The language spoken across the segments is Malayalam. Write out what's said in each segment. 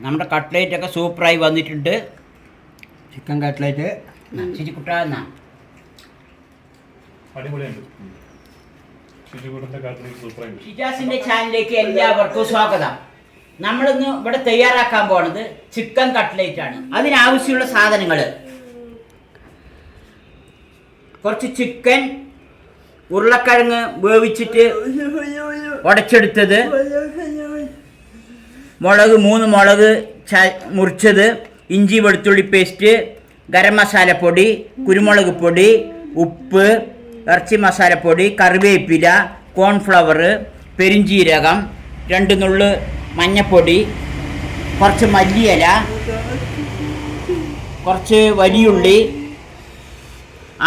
നമ്മുടെ കട്ട്ലേറ്റ് ഒക്കെ സൂപ്പറായി വന്നിട്ടുണ്ട്. ചിക്കൻ കട്ട്ലേറ്റ് ചിരിക്കുട്ടാ എന്നാ? അടിപൊളിയുണ്ട്. ശുചികൂട്ടത്തെ കാട്ടിലേക്ക് സൂപ്പറായിട്ട് ഷിജാസിന്റെ ചാനലിലേക്ക് എല്ലാവർക്കും സ്വാഗതം. നമ്മളിന്ന് ഇവിടെ തയ്യാറാക്കാൻ പോണത് ചിക്കൻ കട്ട്ലേറ്റ് ആണ്. അതിനാവശ്യമുള്ള സാധനങ്ങൾ. കുറച്ച് ചിക്കൻ ഉരുളക്കിഴങ്ങ് വേവിച്ചിട്ട് ഉടച്ചെടുത്തത്. മുളക് മൂന്ന് മുളക് ച മുറിച്ചത് ഇഞ്ചി വെളുത്തുള്ളി പേസ്റ്റ് ഗരം മസാലപ്പൊടി കുരുമുളക് പൊടി ഉപ്പ് ഇറച്ചി മസാലപ്പൊടി കറിവേപ്പില കോൺഫ്ലവർ പെരിഞ്ചീരകം രണ്ട് നുള്ള് മഞ്ഞപ്പൊടി കുറച്ച് മല്ലിയില കുറച്ച് വലിയുള്ളി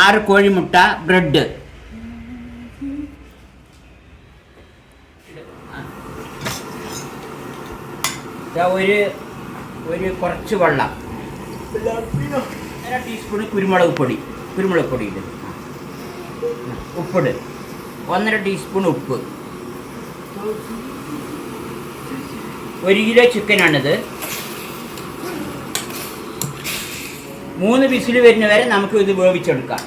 ആറ് കോഴിമുട്ട ബ്രെഡ്. ഒരു ഒരു കുറച്ച് വെള്ളം. അര ടീസ്പൂൺ കുരുമുളക് പൊടി. കുരുമുളക് പൊടി ഇട്. ഉപ്പിട്. ഒന്നര ടീസ്പൂൺ ഉപ്പ്. ഒരു കിലോ ചിക്കനാണിത് മൂന്ന് വിസിൽ വരുന്ന വരെ നമുക്ക് ഇത് വേവിച്ചെടുക്കാം.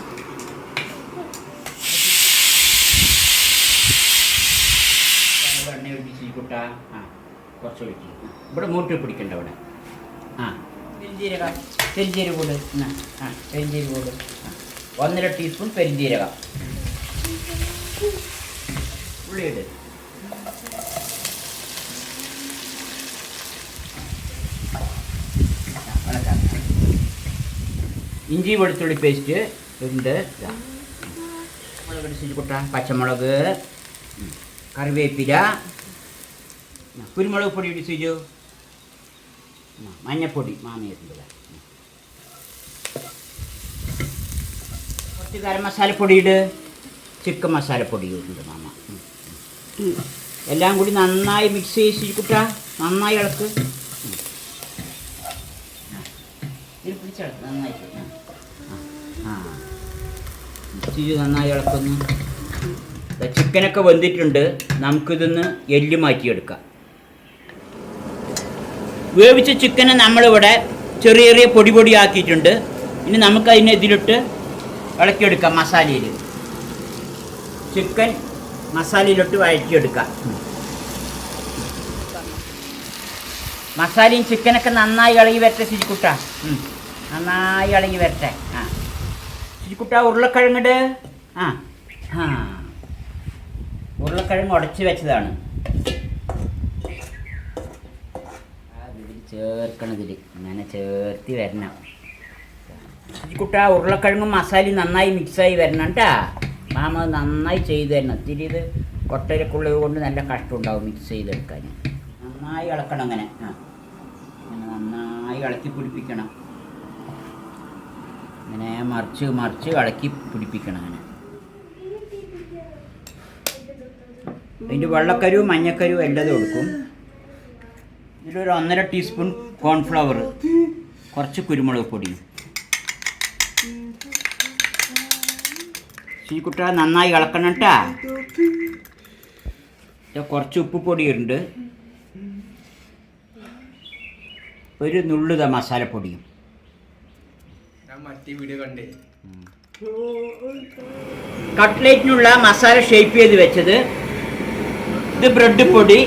എണ്ണ ഒഴിച്ചിരിക്കട്ട ആ കുറച്ച് ഒഴിച്ച്. ഇവിടെ മൂട്ടി പിടിക്കണ്ട ഇവിടെ ആ. പെരിഞ്ജീരകം പെരിഞ്ജീരക കൂട് എന്നാ ആ പെരിഞ്ജീരക കൂട് ആ. ഒന്നര ടീസ്പൂൺ പെരിഞ്ജീരകം ഉള്ളിയിട് ആ, ഇളക്കാം. ഇഞ്ചി വെളുത്തുള്ളി പേസ്റ്റ് ഉണ്ട് ഇതാ. മുളക് ഇടിച്ചിട്ട് പച്ചമുളക്. ഉം. കറിവേപ്പില. ഉം. കുരുമുളക് പൊടി ഇടിച്ചു മഞ്ഞപ്പൊടി മാമിയിട്ടുണ്ട് കുറച്ച് ഗരം മസാലപ്പൊടി ഇട്. ചിക്കൻ മസാലപ്പൊടി ഉണ്ട് മാമ. എല്ലാം കൂടി നന്നായി മിക്സ് ചെയ്ത് ചെയ്യിച്ചിരിക്കുട്ട നന്നായി ഇളക്ക്. നന്നായിട്ട് ആ. നന്നായി ഇളക്കുന്നു. ചിക്കനൊക്കെ വെന്തിട്ടുണ്ട്. നമുക്കിതൊന്ന് എല്ല് മാറ്റിയെടുക്കാം. വേവിച്ച ചിക്കനെ നമ്മളിവിടെ ചെറിയ ചെറിയ പൊടി പൊടിയാക്കിയിട്ടുണ്ട്. ഇനി നമുക്ക് അതിനെ ഇതിലിട്ട് ഇളക്കിയെടുക്കാം മസാലയിൽ. ചിക്കൻ മസാലയിലിട്ട് വഴറ്റിയെടുക്കാം. മസാലയും ചിക്കനൊക്കെ നന്നായി ഇളകി വരട്ടെ ചിരിക്കുട്ട നന്നായി ഇളകി വരട്ടെ. ആ. ചിരിക്കുട്ട ഉരുളക്കിഴങ്ങിട് ആ. ആ. ഉരുളക്കിഴങ്ങ് ഉടച്ച് വെച്ചതാണ്. ചേർക്കണതിൽ ഇങ്ങനെ ചേർത്തി വരണം. കുട്ട ഉരുളക്കിഴങ്ങും മസാലയും നന്നായി മിക്സായി വരണം കേട്ടാ മാമ നന്നായി ചെയ്ത് തരണം. ഇത്തിരി ഇത് കൊട്ടരക്കുള്ളത് കൊണ്ട് നല്ല കഷ്ടമുണ്ടാവും മിക്സ് ചെയ്തെടുക്കാൻ. നന്നായി ഇളക്കണം അങ്ങനെ. ആ. നന്നായി ഇളക്കി പിടിപ്പിക്കണം. അങ്ങനെ മറിച്ച് മറിച്ച് ഇളക്കി പിടിപ്പിക്കണം അങ്ങനെ. അതിന്റെ വെള്ളക്കരുവും മഞ്ഞക്കരുവും എല്ലാം എടുക്കും ഇതിലൊരു ഒന്നര ടീസ്പൂൺ കോൺഫ്ലവർ കുറച്ച് കുരുമുളക് പൊടി. ചീക്കുട്ട നന്നായി ഇളക്കണം കേട്ടാ കുറച്ച് ഉപ്പ് പൊടിയുണ്ട്. ഒരു നുള്ളുത മസാലപ്പൊടിയും കട്ട്ലേറ്റിനുള്ള മസാല ഷേപ്പ് ചെയ്ത് വെച്ചത് ഇത് ബ്രെഡ് പൊടി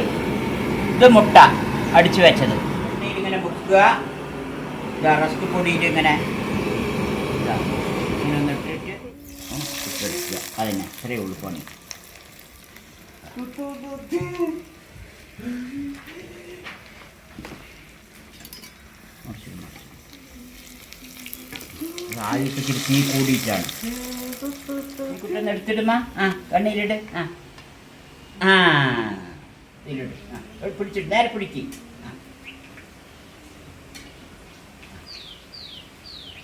ഇത് മുട്ട. അടിച്ചു വെച്ചത്. ഇങ്ങനെ മുക്കുക. റസ്റ്റ് പൊടിയിൽ ഇങ്ങനെ ഒന്ന് ഇട്ടിട്ട്. അതന്നെ ഇത്രയേ ഉള്ളൂ പണി. ആദ്യത്തെ തീ കൂടിയിട്ടാണ്. കുട്ടൊന്ന് എടുത്തിടുമാ ആ കണ്ണിലിട്. ആ. ആ ഇതിലിട്. ആ പിടിച്ചിട്ട് നേരെ പിടിക്ക് ആ.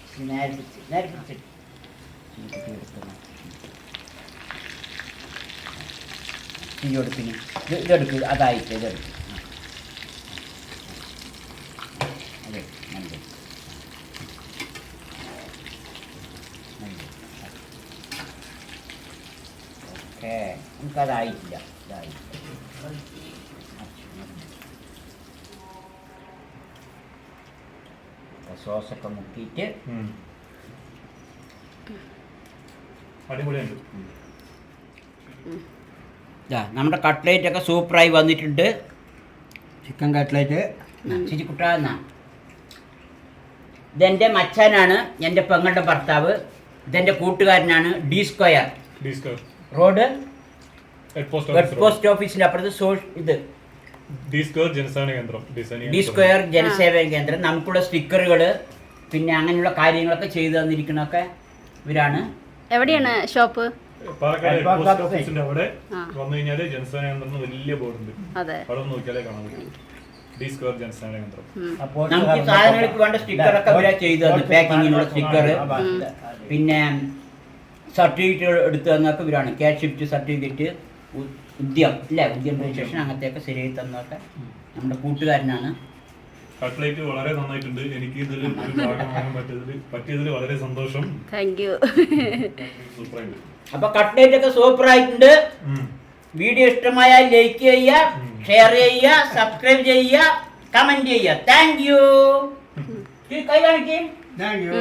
ഇത് നേരെ പിടിച്ച് നേരെ പിടിച്ചിട്ട് ഈ കൊടുപ്പിന് ഇത് ഇതെടുക്ക് അതായിട്ട് ഇതെടുക്ക്. അതെ നല്ലത് ഓക്കെ നമുക്കതായിട്ടില്ല സോസൊക്കെ മുക്കിയിട്ട്. അടിപൊളിയുണ്ട്. ഇതാ നമ്മുടെ കട്ട്ലേറ്റ് ഒക്കെ സൂപ്പറായി വന്നിട്ടുണ്ട്. ചിക്കൻ കട്ട്ലേറ്റ് ചിരി കുട്ടാന്ന ഇതെന്റെ മച്ചാനാണ് എന്റെ പെങ്ങളുടെ ഭർത്താവ്. ഇതെന്റെ കൂട്ടുകാരനാണ് D square D square road head post web office post ഓഫീസിന്റെ അപ്പുറത്ത് സോ ഇത്. ഡി സ്ക്വയർ ജനസേവന കേന്ദ്രം ഡിസൈനിങ് ഡി സ്ക്വയർ ജനസേവന കേന്ദ്രം നമുക്കുള്ള സ്റ്റിക്കറുകൾ പിന്നെ അങ്ങനെയുള്ള കാര്യങ്ങളൊക്കെ ചെയ്തു തന്നിരിക്കണൊക്കെ ഇവരാണ്. എവിടെയാണ് ഷോപ്പ്? പാലക്കാട് പോസ്റ്റ് ഓഫീസിന്റെ അവിടെ ആ. വന്നു കഴിഞ്ഞാൽ ജനസേവന കേന്ദ്രം എന്ന് വലിയ ബോർഡ് ഉണ്ട് അതെ. അവിടെ ഒന്ന് നോക്കിയാലേ കാണാൻ പറ്റും. ഡി സ്ക്വയർ ജനസേവന കേന്ദ്രം. നമുക്ക് ഈ സാധനങ്ങൾക്ക് വേണ്ട സ്റ്റിക്കറൊക്കെ ഇവരാ ചെയ്തു തന്നു പാക്കിങ്ങിനുള്ള സ്റ്റിക്കർ പിന്നെ സർട്ടിഫിക്കറ്റ് എടുത്തു തന്നൊക്കെ ഇവരാണ്. ക്യാഷ് ഷിഫ്റ്റ് സർട്ടിഫിക്കറ്റ് ഉദ്യം ഇല്ല ഉദ്യം രജിസ്ട്രേഷൻ അങ്ങനത്തെയൊക്കെ ശരിയായി തന്നൊക്കെ നമ്മുടെ കൂട്ടുകാരനാണ്. കട്ട്ലേറ്റ് വളരെ നന്നായിട്ടുണ്ട്. എനിക്ക് ഇതിൽ ഒരു ഭാഗമാകാൻ പറ്റിയതിൽ പറ്റിയതിൽ വളരെ സന്തോഷം. താങ്ക് യു അപ്പൊ കട്ട്ലേറ്റ് ഒക്കെ സൂപ്പർ ആയിട്ടുണ്ട് വീഡിയോ ഇഷ്ടമായാൽ ലൈക്ക് ചെയ്യുക ഷെയർ ചെയ്യുക സബ്സ്ക്രൈബ് ചെയ്യുക കമന്റ് ചെയ്യുക. താങ്ക് യു കൈ കാണിക്കും. Thank you.